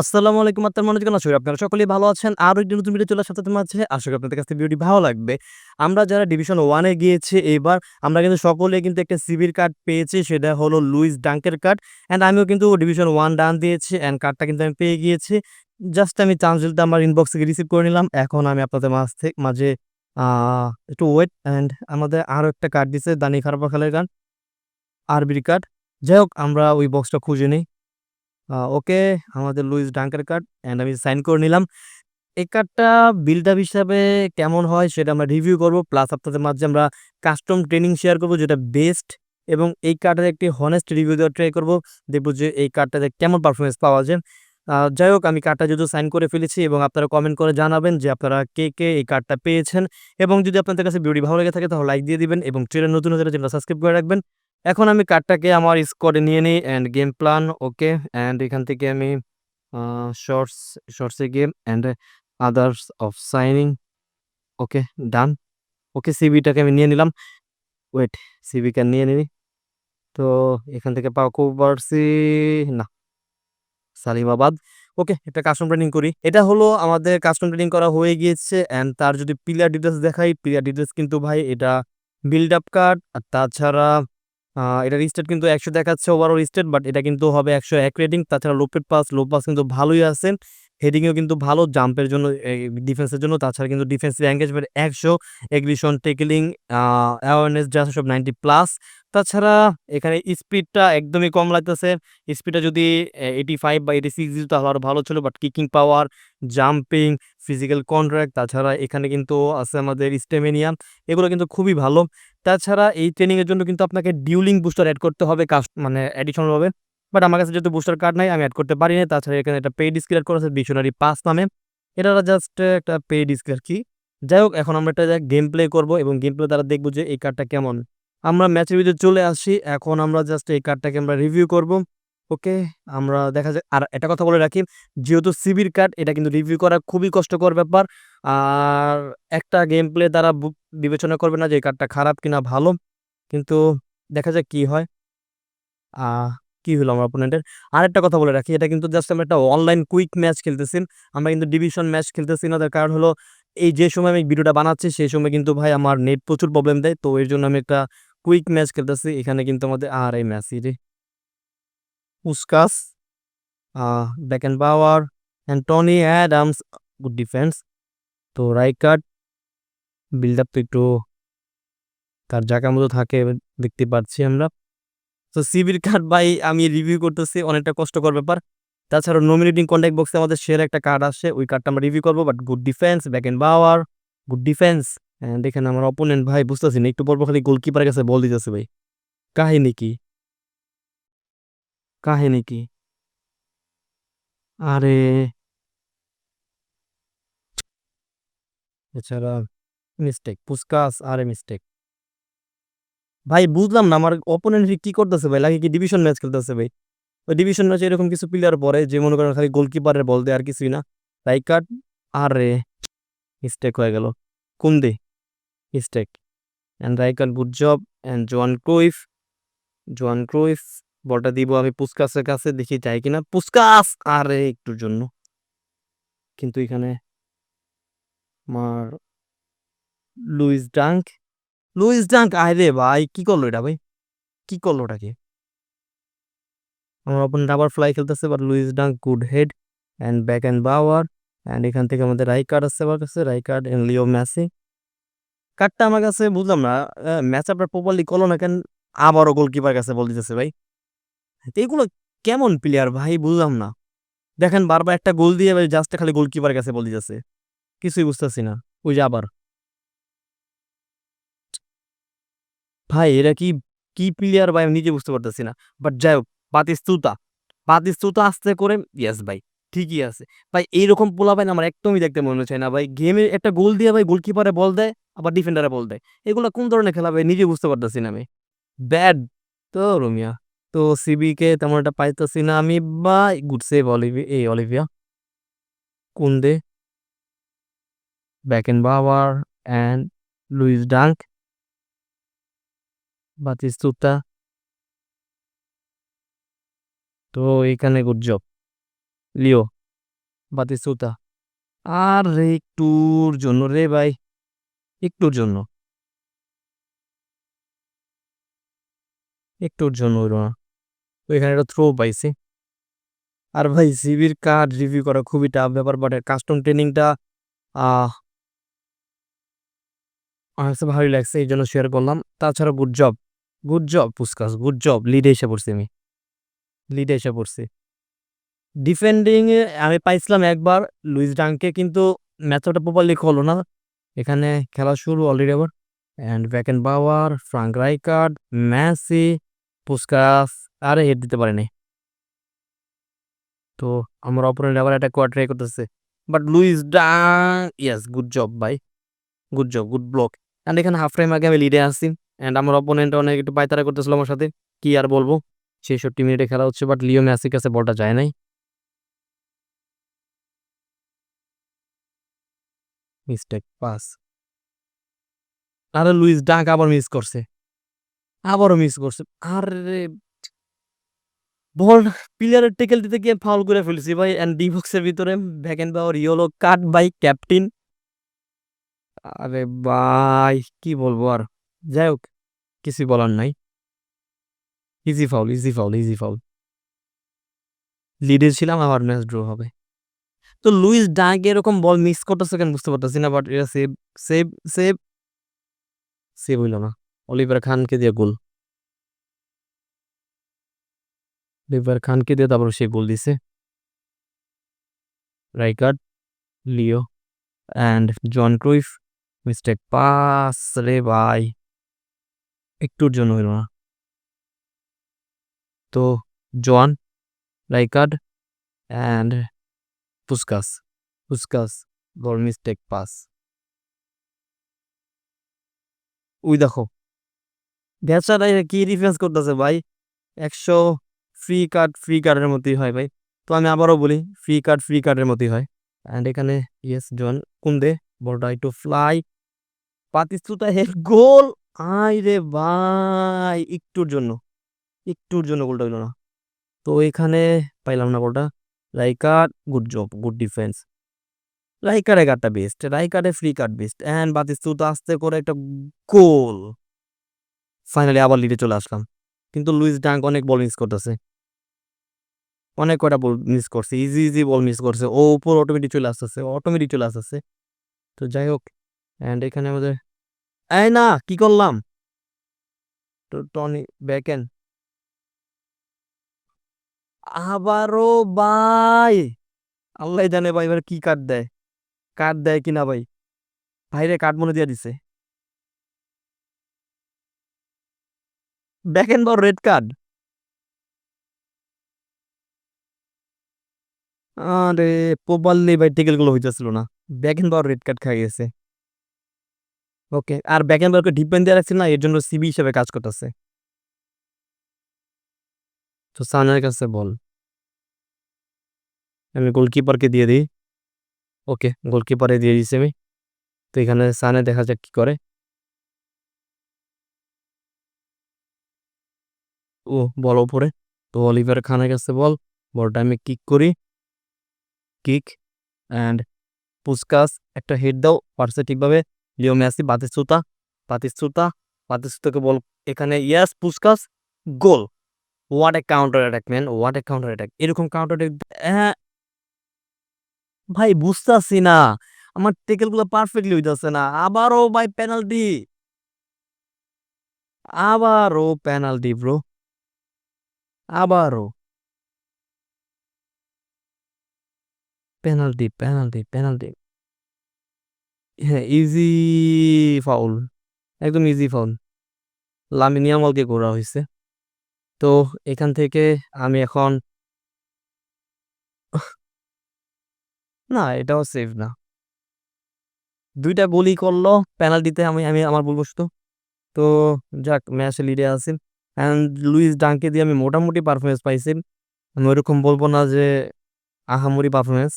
আসসালামু আলাইকুম আত্মার মানুষ কেন আছো আপনারা সকলেই ভালো আছেন। আরও একটি নতুন ভিডিও চলে আসার মাঝে আশা করি আপনাদের কাছে ভিডিওটি ভালো লাগবে। আমরা যারা ডিভিশন ওয়ানে গিয়েছি, এবার আমরা কিন্তু সকলে কিন্তু একটা সিবির কার্ড পেয়েছি, সেটা হলো লুইস ডাঙ্কের কার্ড অ্যান্ড আমিও কিন্তু ডিভিশন ওয়ান ডান দিয়েছি অ্যান্ড কার্ডটা কিন্তু আমি পেয়ে গিয়েছি। জাস্ট আমি চান্সিলটা আমার ইনবক্স থেকে রিসিভ করে নিলাম। এখন আমি আপনাদের মাঝ থেকে মাঝে একটু ওয়েট অ্যান্ড আমাদের আরও একটা কার্ড দিছে, দানি খারাপ খালের কার্ড আরবির কার্ড যাই হোক, আমরা ওই বক্সটা খুঁজে নিই। ওকে, আমাদের লুইস ডাঙ্কের কার্ড অ্যান্ড আমি সাইন করে নিলাম। এই কার্ডটা বিল্ড হিসাবে কেমন হয় সেটা আমরা রিভিউ করব প্লাস আপনাদের মাঝে আমরা কাস্টম ট্রেনিং শেয়ার করব, যেটা বেস্ট এবং এই কার্ডের একটি হনেস্ট রিভিউ দেওয়ার ট্রাই করব, দেখব যে এই কার্ডটাতে কেমন পারফরমেন্স পাওয়া যায়। যাই হোক, আমি কার্ডটা যেহেতু সাইন করে ফেলেছি, এবং আপনারা কমেন্ট করে জানাবেন যে আপনারা কে কে এই কার্ডটা পেয়েছেন, এবং যদি আপনাদের কাছে ভিডিও ভালো লেগে থাকে তাহলে লাইক দিয়ে দিবেন, এবং ট্রেনের নতুন চ্যানেল সাবস্ক্রাইব করে রাখবেন। এখন আমি কার্ডটাকে আমার স্কোয়াডে নিয়ে নিই and game plan okay and এখান থেকে আমি shorts শর্টসে game and others of signing okay done okay সিবিটাকে আমি নিয়ে নিলাম। ওয়েট সিবিকে নিয়ে নিই তো এখান থেকে খুব পারছি না, সালিমাবাদ। ওকে এটা কাস্টম ট্রেনিং করি। এটা হলো আমাদের কাস্টম ট্রেনিং করা হয়ে গিয়েছে অ্যান্ড তার যদি প্লেয়ার ডিটেলস দেখাই প্লেয়ার ডিটেলস কিন্তু ভাই এটা বিল্ড আপ কার্ড আর তাছাড়া আহ, রিস্টেট স্টেট কিন্তু একশো দেখাচ্ছে ওভারঅল রিস্টেট বাট এটা কিন্তু হবে একশো এক রেটিং তাছাড়া লোপের পাস লোপ পাস কিন্তু ভালোই আছে। হেডিংয়েও কিন্তু ভালো জাম্পের জন্য ডিফেন্সের জন্য। তাছাড়া কিন্তু ডিফেন্সিভ এঙ্গেজমেন্ট একশো এগ্রিশন টেকলিং অ্যাওয়ারনেস যা সব নাইনটি প্লাস তাছাড়া এখানে স্পিডটা একদমই কম লাগতেছে। স্পিডটা যদি এইটি ফাইভ বা এইটি সিক্স তাহলে আরও ভালো ছিল। But kicking power jumping physical contract তাছাড়া এখানে কিন্তু আছে আমাদের স্টেমিনিয়া এগুলো কিন্তু খুবই ভালো। তাছাড়া এই ট্রেনিংয়ের জন্য কিন্তু আপনাকে ডিউলিং বুস্টার অ্যাড করতে হবে কাস্ট মানে অ্যাডিশনাল ভাবে। বাট আমার কাছে যেহেতু বুস্টার কার্ড নাই, আমি অ্যাড করতে পারি না তাছাড়া এখানে একটা পেইড স্কিলার করেছে মিশনারি পাস নামে। এটা জাস্ট একটা পেইড স্কিলার কি? যাই হোক এখন আমরা একটা গেম প্লে করব এবং গেম প্লে দ্বারা দেখব যে এই কার্ডটা কেমন। আমরা ম্যাচের ভিতরে চলে আসছি। এখন আমরা জাস্ট এই কার্ডটাকে আমরা রিভিউ করব। ওকে আমরা দেখা যায় আর একটা কথা বলে রাখি, যেহেতু সিবির কার্ড এটা কিন্তু রিভিউ করা খুবই কষ্টকর ব্যাপার। আর একটা গেম প্লে বু- বিবেচনা করবে না যে এই কার্ডটা খারাপ কিনা ভালো। কিন্তু দেখা যাক কি হয়। কি হলো আমার অপোনেন্টের আরেকটা কথা বলে রাখি, এটা কিন্তু জাস্ট আমরা একটা অনলাইন কুইক ম্যাচ খেলতেছি। আমরা কিন্তু ডিভিশন ম্যাচ খেলতেছি না, তার কারণ হলো এই যে সময় আমি ভিডিওটা বানাচ্ছি, সেই সময় কিন্তু ভাই আমার নেট প্রচুর প্রবলেম দেয়, তো এর জন্য আমি একটা কুইক ম্যাচ খেলতেছি, এখানে কিন্তু আমাদের আর এই ম্যাচ রে। উস্কাস back and power Anthony Adams good defence তো রাইকার্ড বিল্ড আপ তো একটু তার জায়গা মতো থাকে, দেখতে পাচ্ছি আমরা। তো সিবির কার্ড ভাই আমি রিভিউ করতেছি, অনেকটা কষ্টকর ব্যাপার। তাছাড়া নমিনেটিং কন্ট্যাক্ট বক্সে আমাদের শেয়ার একটা কার্ড আসে, ওই কার্ডটা আমরা রিভিউ করব but good defence Beckenbauer good defence দেখেন আমার অপোনেন্ট ভাই, বুঝতেছি না, একটু পরপর খালি গোলকিপারের কাছে বল দিতেছে ভাই। কাহিনী কি? কাহিনী কি? আরে। এছাড়া মিস্টেক পুস্কাস, আরে মিস্টেক ভাই বুঝলাম না, আমার অপোনেন্ট কি করতেছে ভাই? লাগে কি ডিভিশন ম্যাচ খেলতেছে ভাই? ওই ডিভিশন ম্যাচে এরকম কিছু প্লেয়ার পরে যে মনে করেন খালি গোলকিপারের বল দেয় আর কিছুই না। রাইকার্ড আরে মিস্টেক হয়ে গেল। Kounde mistake and Rijkaard good job and Johan Cruyff Johan Cruyff বলটা দিব আমি পুস্কাসের কাছে, দেখি যাই কিনা। পুস্কাস আরে একটুর জন্য। কিন্তু এখানে আমার লুইস ডাঙ্ক লুইস ডাঙ্ক আরে ভাই, কি করল এটা ভাই? কি করল ওটাকে? আমার ওপেন আবার ফ্লাই খেলতেছে but Lewis Dunk good head and Beckenbauer and এখান থেকে আমাদের রাইকার্ড আছে আমার কাছে রাইকার্ড এন্ড লিও ম্যাসি কার্ডটা আমার কাছে, বুঝলাম না ম্যাচ আপনার প্রপারলি করল না কেন, আবারও গোলকিপার কাছে বল দিতেছে ভাই। তো এগুলো কেমন প্লেয়ার ভাই, বুঝলাম না। দেখেন বারবার একটা গোল দিয়ে জাস্ট খালি গোলকিপার কাছে বল দিতেছে। কিছুই বুঝতেছি না। ওই যে আবার। ভাই এরা কি কি প্লেয়ার ভাই, আমি নিজে বুঝতে পারতেছি না। বাট যাই হোক, বাতিস্তুতা। বাতিস্তুতা আস্তে করে ইয়েস ভাই, ঠিকই আছে। ভাই, এইরকম পোলা ভাই আমার একদমই দেখতে মনে চায় না ভাই। গেমে একটা গোল দিয়ে ভাই গোলকিপারে বল দেয়, আবার ডিফেন্ডারে বল দেয়। এগুলো কোন ধরনের খেলা ভাই? নিজে বুঝতে পারতেছি না আমি। ব্যাড তো রোমিয়া তো সিবিকে তেমন একটা পাইতেছি না আমি। বা গুড সেভ অলিভিয়া এই Olivia Kounde Beckenbauer and Lewis Dunk Batistuta তো এখানে গুড জব লিও বাতিস্তুতা আর রে একটুর জন্য রে ভাই, একটুর জন্য। একটুর জন্য হইল না। তো এখানে একটা থ্রো পাইছি। আর ভাই সিবির কার্ড রিভিউ করা খুবই টাফ ব্যাপার বাট কাস্টম ট্রেনিংটা আমার ভালোই লাগছে, এই জন্য শেয়ার করলাম। তাছাড়া good job good job Puskas good job লিডে এসে পড়ছি আমি। লিডে এসে পড়ছি। ডিফেন্ডিং আমি পাইছিলাম একবার লুইস ডাঙ্কে কিন্তু ম্যাচটা প্রপারলি হলো না। এখানে খেলা শুরু অলরেডি আবার। And Beckenbauer Frank Rijkaard Messi Puskas আরে হেড দিতে পারেনি। তো আমার অপোনেন্ট আবার একটা কোয়ার ট্রাই করতেছে। But Lewis Dunk yes good job ভাই। Good job good block and এখানে হাফ টাইম আগে আমি লিডে আসছি। অ্যান্ড আমার অপোনেন্ট অনেক একটু পায়তারা করতেছিল আমার সাথে। কি আর বলব? ছেষট্টি মিনিটে খেলা হচ্ছে বাট লিও ম্যাসির কাছে বলটা যায় নাই। মিস্টেক পাস আরে লুইস, ডাক আবার মিস করছে। আবারও মিস করছে। আরে বল প্লেয়ারের টেকেল দিতে গিয়ে ফাউল করে ফেলেছি ভাই। অ্যান্ড ডি বক্সের ভিতরে Beckenbauer yellow card by captain আরে ভাই, কি বলব আর? যাই হোক কিছু বলার নাই। Easy foul easy foul easy foul লিডে ছিলাম, আবার ম্যাচ ড্র হবে। তো লুইস ডাক এরকম বল মিস করতেছে কেন বুঝতে পারতেছি না বাট এটা সেভ সেভ সেভ সেভ হইল না। অলিভার খানকে দিয়ে গোল অলিভার খানকে দিয়ে তারপর সে গোল দিছে। Rijkaard Leo and John Cruyff mistake pass রে ভাই। একটুর জন্য হইল না। তো, Johan, Rijkaard and Puskas Puskas ball mistake, pass. ওই দেখো। ব্যবসাটা কি ডিফেন্স করতেছে ভাই? একশো ফ্রি কার্ড ফ্রি কার্ডের মতোই হয় ভাই। তো আমি আবারও বলি ফ্রি কার্ড ফ্রি কার্ডের মতোই হয়। অ্যান্ড এখানে ইয়েস জন কুন্দে বলটা একটু ফ্লাই পাতিস্তুতা হেড গোল আই রে ভাই, একটুর জন্য। একটুর জন্য গোলটা হইল না। তো এখানে পাইলাম না গোলটা Rijkaard good job good defence রাইকারে কার্ডটা best রাইকারে free card best and Batistuta আস্তে করে একটা গোল ফাইনালি আবার লিডে চলে আসলাম। কিন্তু লুইস ডাঙ্ক অনেক বল মিস করতেছে। অনেক কয়টা বল মিস করছে। ইজি ইজি বল মিস করছে। ও উপর অটোমেটিক চলে আসতেছে অটোমেটিক চলে আসতেছে। তো যাই হোক। অ্যান্ড এখানে আমাদের এই না, কি করলাম? টনি ব্যাকেন আবারও ভাই! আল্লাহ জানে ভাই, এবার কি কার্ড দেয়? কার্ড দেয় কিনা ভাই? ভাইরে কার্ড মনে দিয়ে দিছে। ব্যাকেন বল রেড কার্ড আরে প্রপারলি ভাই টেকেল টেকেলগুলো হইতেছিল না। ব্যাকেন বল রেড কার্ড খাই গেছে। ওকে, আর ব্যাকেন বলকে ডিপেন্ড দিয়ে রাখছিল না, এর জন্য সিবি হিসেবে কাজ করতেছে। তো সানের কাছে বল। আমি গোলকিপারকে দিয়ে দিই। ওকে গোলকিপারে দিয়ে দিচ্ছি আমি। তো এখানে সানে দেখা যাক কি করে। ও, বল ওপরে তো অলিভার খানের কাছে বল। বলটা আমি কিক করি। কিক অ্যান্ড পুস্কাস একটা হেড দাও, পারছে ঠিকভাবে। লিও মেসি বাতিস্তুতা বাতিস্তুতা বাতিস্তুতাকে বল এখানে yes Puskas goal what a counter attack man what a counter attack এরকম কাউন্টার হ্যাঁ। ভাই, বুঝতেছি না। আমার টেকেলগুলো পারফেক্টলি হইতাছে না। আবারও ভাই পেনাল্টি আবারও পেনাল্টি ব্রো আবারও। পেনাল্টি পেনাল্টি পেনাল্টি হ্যাঁ ইজি ফাউল একদম ইজি ফাউল লামিনিয়ামলকে করা হয়েছে তো এখান থেকে আমি এখন না, এটাও সেভ না। দুইটা গোলই করল পেনাল্টিতে আমি আমি আমার ভুল বসতো। তো যাক ম্যাচে লিডে আছি। অ্যান্ড লুইস ডাঙ্কে দিয়ে আমি মোটামুটি পারফরমেন্স পাইছি। আমি ওইরকম বলব না যে আহামরি পারফরমেন্স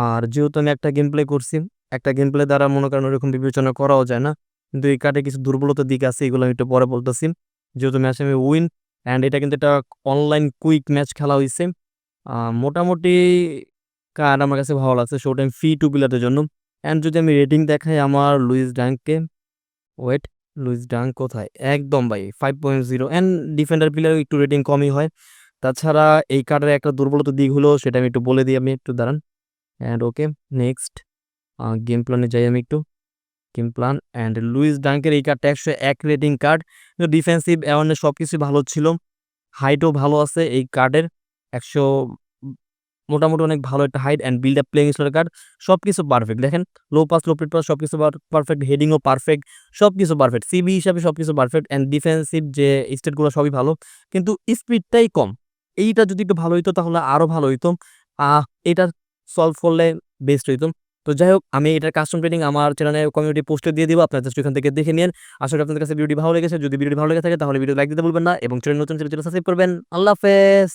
আর যেহেতু আমি একটা গেম প্লে করছি একটা গেম প্লে দ্বারা মনে করেন ওরকম বিবেচনা করাও যায় না। কিন্তু এই কার্ডে কিছু দুর্বলতার দিক আছে, এগুলো আমি একটু পরে বলতেছি। যেহেতু ম্যাচে আমি উইন অ্যান্ড এটা কিন্তু একটা অনলাইন কুইক ম্যাচ খেলা হয়েছে মোটামুটি কার্ড আমার কাছে ভালো লাগছে শো টাইম ফি টু প্লেয়ারদের জন্য। অ্যান্ড যদি আমি রেটিং দেখাই আমার লুইস ডাঙ্ককে ওয়েট লুইস ডাঙ্ক কোথায়? একদম ভাই five point zero and defender player একটু রেটিং কমই হয়। তাছাড়া এই কার্ডের একটা দুর্বলতা দিক হলো, সেটা আমি একটু বলে দিই আমি একটু দাঁড়ান। অ্যান্ড ওকে নেক্সট গেম প্ল্যানে যাই আমি একটু। গেম প্ল্যান অ্যান্ড লুইস ডাঙ্কের এই কার্ডটা একশো এক রেটিং কার্ড ডিফেন্সিভ অ্যাওয়ারনেস সব কিছুই ভালো ছিল। হাইটও ভালো আছে এই কার্ডের একশো মোটামুটি অনেক ভালো একটা height and build up playing style card সব কিছু পারফেক্ট দেখেন low pass low plate pass সব কিছু পারফেক্ট হেডিংও পারফেক্ট সব কিছু পারফেক্ট সিবি হিসাবে সব কিছু পারফেক্ট অ্যান্ড ডিফেন্সিভ যে স্টেটগুলো সবই ভালো। কিন্তু স্পিডটাই কম। এইটা যদি একটু ভালো হইতো তাহলে আরও ভালো হইতো। এটা সলভ করলে বেস্ট হইতো। তো যাই হোক আমি এটার কাস্টম ট্রেনিং আমার চ্যানেলে কমিউনিটি পোস্টে দিয়ে দিব, আপনারা জাস্ট ওখান থেকে দেখে নিন আসলে আপনাদের কাছে ভিডিও ভালো লেগেছে। যদি ভিডিও ভালো লেগে থাকে, তাহলে ভিডিও লাইক দিতে ভুলবেন না এবং চ্যানেল নতুন চ্যানেল সাবস্ক্রাইব করবেন। আল্লাহ হাফেজ!